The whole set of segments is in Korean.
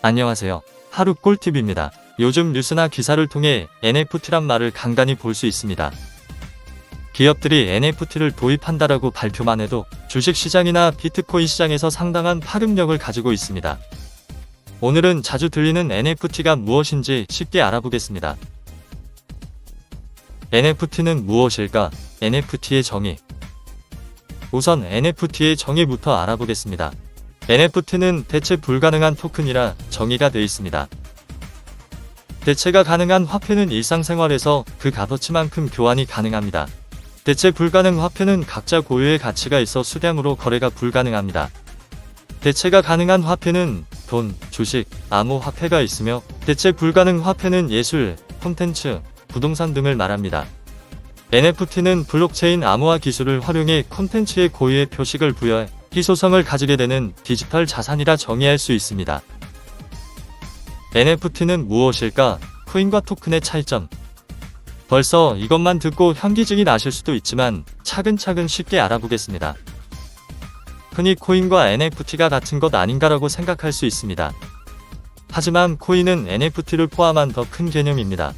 안녕하세요. 하루 꿀팁입니다. 요즘 뉴스나 기사를 통해 NFT란 말을 간간히 볼 수 있습니다. 기업들이 NFT를 도입한다라고 발표만 해도 주식시장이나 비트코인 시장에서 상당한 파급력을 가지고 있습니다. 오늘은 자주 들리는 NFT가 무엇인지 쉽게 알아보겠습니다. NFT는 무엇일까? NFT의 정의. 우선 NFT의 정의부터 알아보겠습니다. NFT는 대체 불가능한 토큰이라 정의가 되어 있습니다. 대체가 가능한 화폐는 일상생활에서 그 값어치만큼 교환이 가능합니다. 대체 불가능 화폐는 각자 고유의 가치가 있어 수량으로 거래가 불가능합니다. 대체가 가능한 화폐는 돈, 주식, 암호 화폐가 있으며 대체 불가능 화폐는 예술, 콘텐츠, 부동산 등을 말합니다. NFT는 블록체인 암호화 기술을 활용해 콘텐츠의 고유의 표식을 부여해 희소성을 가지게 되는 디지털 자산이라 정의할 수 있습니다. NFT는 무엇일까? 코인과 토큰의 차이점. 벌써 이것만 듣고 현기증이 나실 수도 있지만 차근차근 쉽게 알아보겠습니다. 흔히 코인과 NFT가 같은 것 아닌가라고 생각할 수 있습니다. 하지만 코인은 NFT를 포함한 더 큰 개념입니다.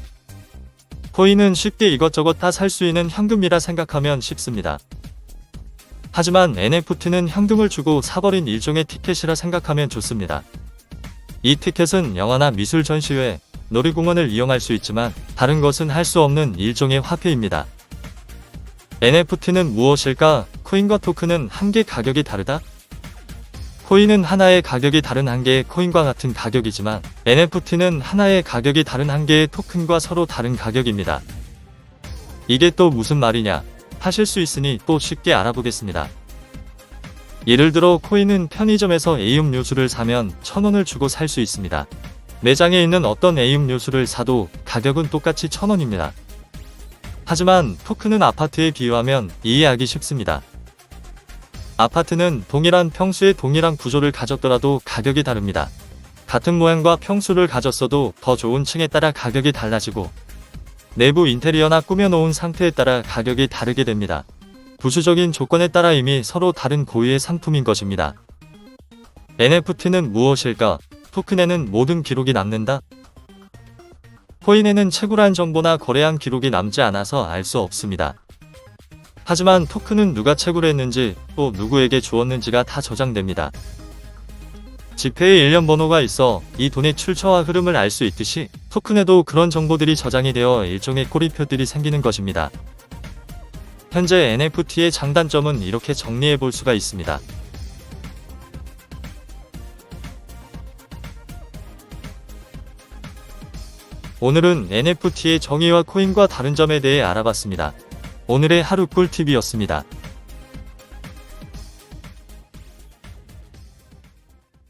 코인은 쉽게 이것저것 다 살 수 있는 현금이라 생각하면 쉽습니다. 하지만 NFT는 현금을 주고 사버린 일종의 티켓이라 생각하면 좋습니다. 이 티켓은 영화나 미술 전시회, 놀이공원을 이용할 수 있지만 다른 것은 할 수 없는 일종의 화폐입니다. NFT는 무엇일까? 코인과 토큰은 한 개 가격이 다르다? 코인은 하나의 가격이 다른 한 개의 코인과 같은 가격이지만 NFT는 하나의 가격이 다른 한 개의 토큰과 서로 다른 가격입니다. 이게 또 무슨 말이냐? 하실 수 있으니 또 쉽게 알아보겠습니다. 예를 들어 코인은 편의점에서 A음료수를 사면 1000원을 주고 살 수 있습니다. 매장에 있는 어떤 A음료수를 사도 가격은 똑같이 1000원입니다. 하지만 토큰은 아파트에 비유하면 이해하기 쉽습니다. 아파트는 동일한 평수의 동일한 구조를 가졌더라도 가격이 다릅니다. 같은 모양과 평수를 가졌어도 더 좋은 층에 따라 가격이 달라지고 내부 인테리어나 꾸며놓은 상태에 따라 가격이 다르게 됩니다. 부수적인 조건에 따라 이미 서로 다른 고유의 상품인 것입니다. NFT는 무엇일까? 토큰에는 모든 기록이 남는다? 코인에는 채굴한 정보나 거래한 기록이 남지 않아서 알 수 없습니다. 하지만 토큰은 누가 채굴했는지 또 누구에게 주었는지가 다 저장됩니다. 지폐에 일련 번호가 있어 이 돈의 출처와 흐름을 알 수 있듯이 토큰에도 그런 정보들이 저장이 되어 일종의 꼬리표들이 생기는 것입니다. 현재 NFT의 장단점은 이렇게 정리해 볼 수가 있습니다. 오늘은 NFT의 정의와 코인과 다른 점에 대해 알아봤습니다. 오늘의 하루 꿀팁이었습니다.